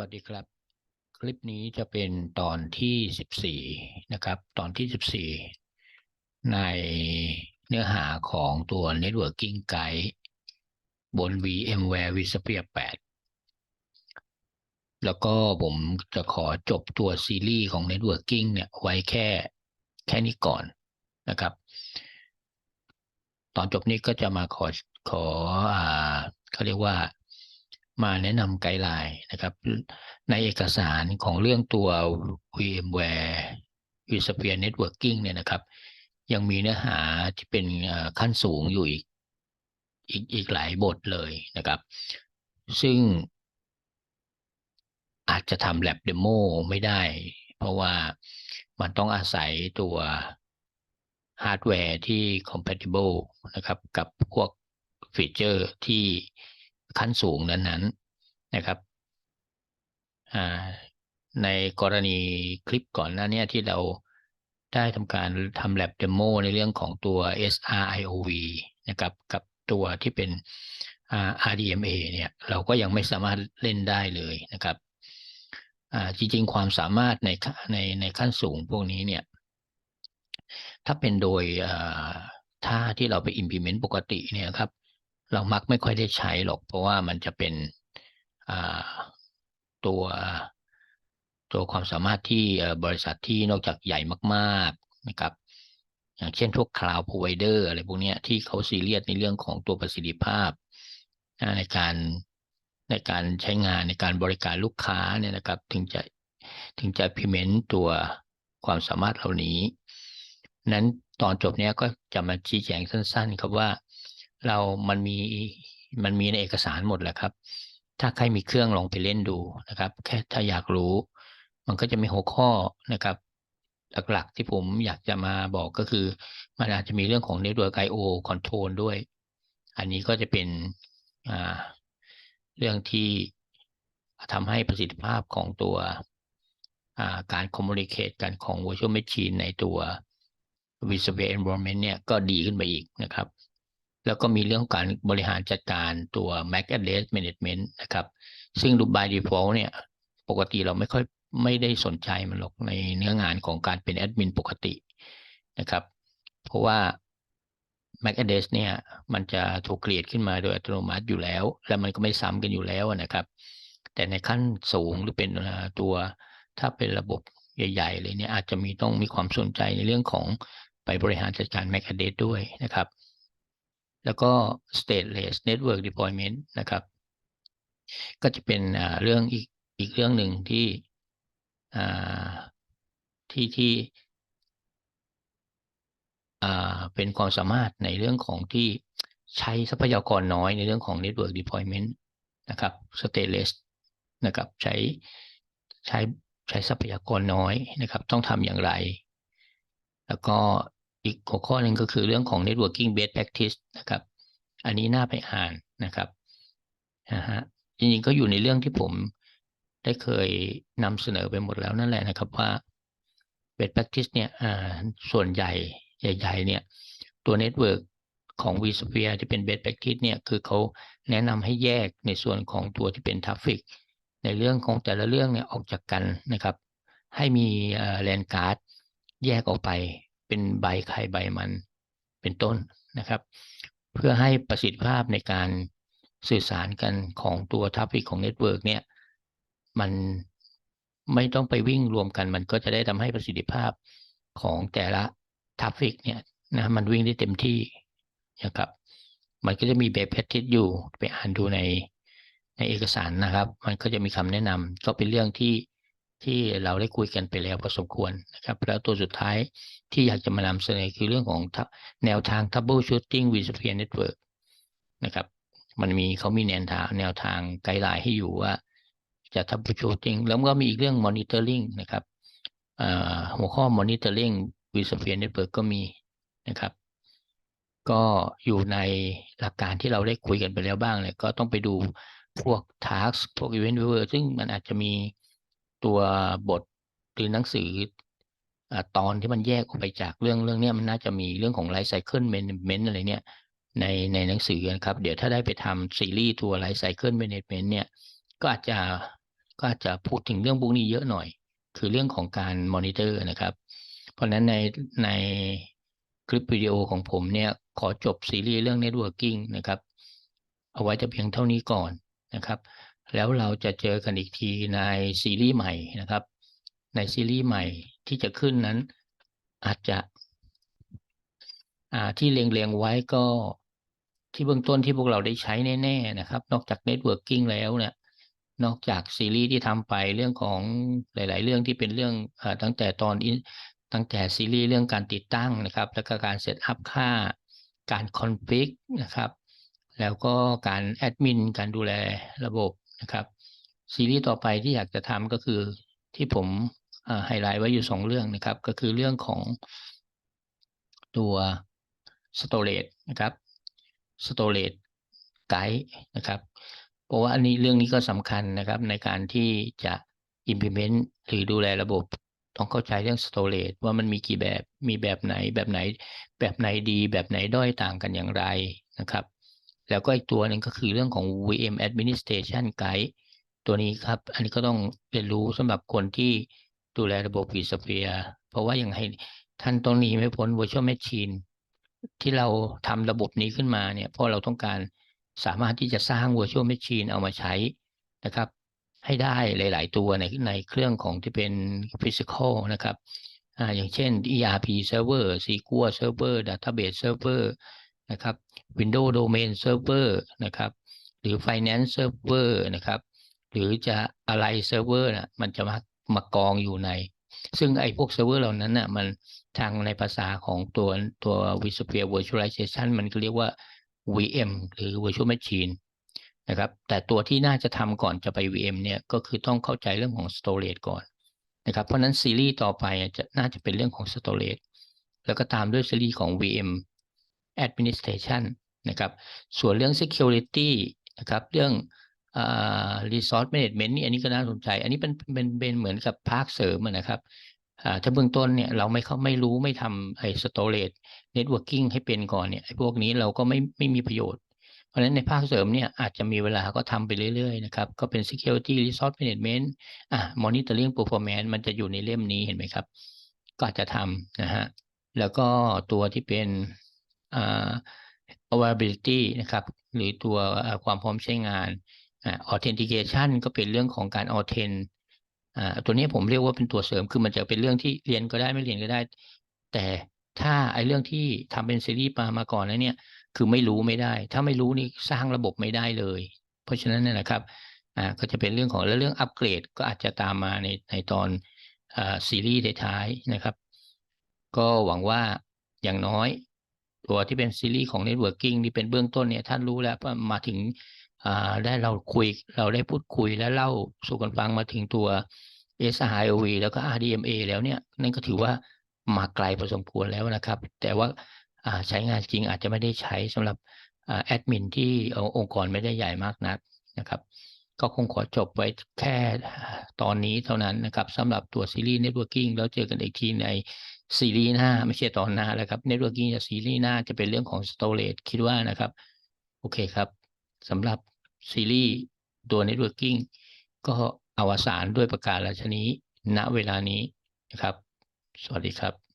สวัสดีครับ คลิปนี้จะเป็นตอนที่สิบสี่นะครับ ตอนที่สิบสี่ในเนื้อหาของตัว Networking Guide บน VMware vSphere 8 แล้วก็ผมจะขอจบตัวซีรีส์ของ Networking เนี่ยไว้แค่แค่นี้ก่อนนะครับ ตอนจบนี้ก็จะมาขอขออ่าเขาเรียกว่า มาแนะนำไกด์ไลน์นะครับ ในเอกสารของเรื่องตัว VMware vSphere Networking เนี่ยนะครับ ยังมีเนื้อหาที่เป็นขั้นสูงอยู่อีกอีกอีกหลายบทเลยนะครับ ซึ่งอาจจะทำ lab demo ไม่ได้ เพราะว่ามันต้องอาศัยตัวฮาร์ดแวร์ที่ compatible นะครับ กับพวกฟีเจอร์ที่ ขั้นสูงนั้นๆนะครับในกรณีคลิปก่อนหน้านี้ที่เราได้ทำการทำ lab demo ในเรื่องของตัว SRIOV นะครับกับตัวที่เป็น RDMA เนี่ยเราก็ยังไม่สามารถเล่นได้เลยนะครับจริงๆ ความสามารถในในในขั้นสูงพวกนี้เนี่ยถ้าเป็นโดยท่าที่เราไป implement ปกติเนี่ยครับ เรามักไม่ค่อยได้ใช้หรอก เพราะว่ามันจะเป็นตัวตัวความสามารถที่บริษัทที่นอกจากใหญ่มากๆนะครับ อย่างเช่นพวก cloud provider อะไรพวกนี้ที่เขาซีเรียสในเรื่องของตัวประสิทธิภาพ ในการในการใช้งานในการบริการลูกค้าเนี่ยนะครับ ถึงจะถึงจะ implement ตัวความสามารถเหล่านี้ นั้นตอนจบเนี้ยก็จะมาชี้แจงสั้นๆครับว่า เรามันมีมันมีในเอกสารหมดแหละครับ ถ้าใครมีเครื่องลองไปเล่นดูนะครับ แค่ถ้าอยากรู้ มันก็จะมีหัวข้อนะครับ หลักๆที่ผมอยากจะมาบอกก็คือ มันอาจจะมีเรื่องของ Network I/O Control ด้วย อันนี้ก็จะเป็นเรื่องที่ทำให้ประสิทธิภาพของตัวการ communicate กันของ virtual machine ในตัว vSphere environment เนี่ยก็ดีขึ้นไปอีกนะครับ แล้วก็มีเรื่องการบริหารจัดการตัว MAC address management นะครับ ซึ่งดู by default เนี่ย ปกติเราไม่ค่อยไม่ได้สนใจมันหรอกในเนื้องานของการเป็นแอดมินปกตินะครับ เพราะว่า MAC address เนี่ยมันจะถูกเกลียดขึ้นมาโดยอัตโนมัติอยู่แล้ว แล้วมันก็ไม่ซ้ำกันอยู่แล้วนะครับ แต่ในขั้นสูงหรือเป็นตัวถ้าเป็นระบบใหญ่ๆเลยเนี่ยอาจจะมีต้องมีความสนใจในเรื่องของไปบริหารจัดการ MAC address ด้วยนะครับ แล้วก็ stateless network deployment นะครับ ก็จะเป็นเรื่องอีกอีกเรื่องหนึ่งที่ที่ที่เป็นความสามารถในเรื่องของที่ใช้ทรัพยากรน้อยในเรื่องของ network deployment นะครับ stateless นะครับใช้ใช้ใช้ทรัพยากรน้อยนะครับ ต้องทำอย่างไร แล้วก็ อีกหัวข้อหนึ่งก็คือเรื่องของ networking best practice นะครับ อันนี้น่าไปอ่านนะครับนะฮะจริงๆก็อยู่ในเรื่องที่ผมได้เคยนำเสนอไปหมดแล้วนั่นแหละนะครับว่า best practice เนี่ยส่วนใหญ่ใหญ่ ๆ เนี่ย ตัวเน็ตเวิร์กของ vSphere ที่เป็น best practice เนี่ยคือเขาแนะนำให้แยกในส่วนของตัวที่เป็นทราฟฟิกในเรื่องของแต่ละเรื่องเนี่ยออกจากกันนะครับ ให้มีแลนการ์ดแยกออกไป เป็นใบใครใบมันเป็นต้นนะครับ เพื่อให้ประสิทธิภาพในการสื่อสารกันของตัวทราฟฟิกของเน็ตเวิร์กเนี่ยมันไม่ต้องไปวิ่งรวมกัน มันก็จะได้ทำให้ประสิทธิภาพของแต่ละทราฟฟิกเนี่ยนะมันวิ่งได้เต็มที่นะครับมันก็จะมีแบบแพททิสอยู่ไปอ่านดูในในเอกสารนะครับ มันก็จะมีคำแนะนำก็เป็นเรื่องที่ ที่เราได้คุยกันไปแล้วพอสมควรนะครับ แล้วตัวสุดท้ายที่อยากจะมานำเสนอคือเรื่องของแนวทาง troubleshooting with Sphere Network นะครับ มันมีเขามีแนวทางแนวทางไกด์ไลน์ให้อยู่ว่าจะ troubleshooting แล้วก็มีอีกเรื่อง monitoring นะครับหัวข้อ monitoring with Sphere Network ก็มีนะครับ ก็อยู่ในหลักการที่เราได้คุยกันไปแล้วบ้างเลยก็ต้องไปดูพวก task พวก event viewer ซึ่งมันอาจจะมี ตัวบทหรือหนังสืออตอนที่มันแยกออกไปจากเรื่องเรื่องนี้มันน่าจะมีเรื่องของ life cycle management อะไรเนี่ยในในหนังสือนะครับ เดี๋ยวถ้าได้ไปทำซีรีส์ตัว life cycle management เนี่ยก็อาจจะก็อาจจะพูดถึงเรื่องพวกนี้เยอะหน่อย คือเรื่องของการมอนิเตอร์นะครับ เพราะฉะนั้นในในคลิปวิดีโอของผมเนี่ยขอจบซีรีส์เรื่อง Networking นะครับ เอาไว้แต่เพียงเท่านี้ก่อนนะครับ แล้วเราจะเจอกันอีกทีในซีรีส์ใหม่นะครับ ในซีรีส์ใหม่ที่จะขึ้นนั้น อาจจะที่เรียงๆไว้ก็ที่เบื้องต้นที่พวกเราได้ใช้แน่ๆนะครับ นอกจาก Networking แล้วเนี่ยนอกจากซีรีส์ที่ทำไปเรื่องของหลาย ๆ เรื่องที่เป็นเรื่องอตั้งแต่ตอนตั้งแต่ซีรีส์เรื่องการติดตั้งนะครับ แล้วก็การเซตอัพค่า การคอนฟิกนะครับ แล้วก็การแอดมินการดูแลระบบ นะครับ ซีรีส์ต่อไปที่อยากจะทำก็คือที่ผมไฮไลท์ไว้อยู่สองเรื่องนะครับ ก็คือเรื่องของตัว storage นะครับ storage guide นะครับ เพราะว่าอันนี้เรื่องนี้ก็สำคัญนะครับในการที่จะ implement หรือดูแลระบบต้องเข้าใจเรื่อง storage ว่ามันมีกี่แบบ มีแบบไหน แบบไหน แบบไหนดี แบบไหนด้อยต่างกันอย่างไรนะครับ แล้วก็อีกตัวหนึ่งก็คือเรื่องของ VM administration guide ตัวนี้ครับ อันนี้ก็ต้องเรียนรู้สำหรับคนที่ดูแลระบบ vSphere เพราะว่าอย่างให้ท่านต้องหนีไม่พ้น virtual machine ที่เราทำระบบนี้ขึ้นมาเนี่ยเพราะเราต้องการสามารถที่จะสร้าง virtual machine เอามาใช้นะครับ ให้ได้หลาย ๆ ตัวในในเครื่องของที่เป็น physical นะครับออย่างเช่น ERP server SQL server database server นะครับ Windows domain server นะครับหรือ finance server นะครับหรือจะอะไร server นะมันจะมามากองอยู่ใน ซึ่งไอ้พวกเซิร์ฟเวอร์เหล่านั้นน่ะมันทางในภาษาของตัวตัว vSphere virtualization มันก็เรียกว่า VM หรือ virtual machine นะครับแต่ตัวที่น่าจะทำก่อนจะไป VM เนี่ยก็คือต้องเข้าใจเรื่องของ storage ก่อนนะครับเพราะนั้นซีรีส์ต่อไปจะน่าจะเป็นเรื่องของ storage แล้วก็ตามด้วยซีรีส์ของ VM administration นะครับ ส่วนเรื่อง security นะครับ เรื่อง resource management นี่อันนี้ก็น่าสนใจ อันนี้เป็นเป็นเป็นเหมือนกับภาคเสริมนะครับถ้าเบื้องต้นเนี่ยเราไม่เข้าไม่รู้ไม่ทำไอ้ storage networking ให้เป็นก่อนเนี่ยไอ้พวกนี้เราก็ไม่ไม่มีประโยชน์ เพราะฉะนั้นในภาคเสริมเนี่ยอาจจะมีเวลาก็ทำไปเรื่อยๆนะครับก็เป็น security resource management อะ monitoring performance มันจะอยู่ในเล่มนี้เห็นไหมครับ ก็อาจจะทำนะฮะแล้วก็ตัวที่เป็น availability นะครับ หรือตัวความพร้อมใช้งานอ่า authentication ก็เป็นเรื่องของการ authent อ่าตัวนี้ผมเรียกว่าเป็นตัวเสริม คือมันจะเป็นเรื่องที่เรียนก็ได้ไม่เรียนก็ได้ แต่ถ้าไอ้เรื่องที่ทำเป็นซีรีส์มามาก่อนแล้วเนี่ย คือไม่รู้ไม่ได้ ถ้าไม่รู้นี่สร้างระบบไม่ได้เลย เพราะฉะนั้นเนี่ยนะครับ อ่า ก็จะเป็นเรื่องของแล้วเรื่องอัปเกรดก็อาจจะตามมาในในตอนอ่าซีรีส์ท้ายๆนะครับ ก็หวังว่าอย่างน้อย ตัวที่เป็นซีรีส์ของ Networking ที่เป็นเบื้องต้นเนี่ยท่านรู้แล้วว่ามาถึงได้เราคุยเราได้พูดคุยและเล่าสู่กันฟังมาถึงตัว SIOV แล้วก็ RDMA แล้วเนี่ยนั่นก็ถือว่ามาไกลพอสมควรแล้วนะครับ แต่ว่าใช้งานจริงอาจจะไม่ได้ใช้สำหรับอแอดมินที่องค์กรไม่ได้ใหญ่มากนักนะครับ ก็คงขอจบไว้แค่ตอนนี้เท่านั้นนะครับสำหรับตัวซีรีส์ Networking แล้วเจอกันอีกทีใน ซีรีส์หน้าไม่ใช่ตอนหน้าแล้วครับ Networking จะซีรีส์หน้าจะเป็นเรื่องของ Storage คิดว่านะครับ โอเคครับสำหรับซีรีส์ตัว Networking ก็อวสานด้วยประกาศราชนี้ณเวลานี้นะครับ สวัสดีครับ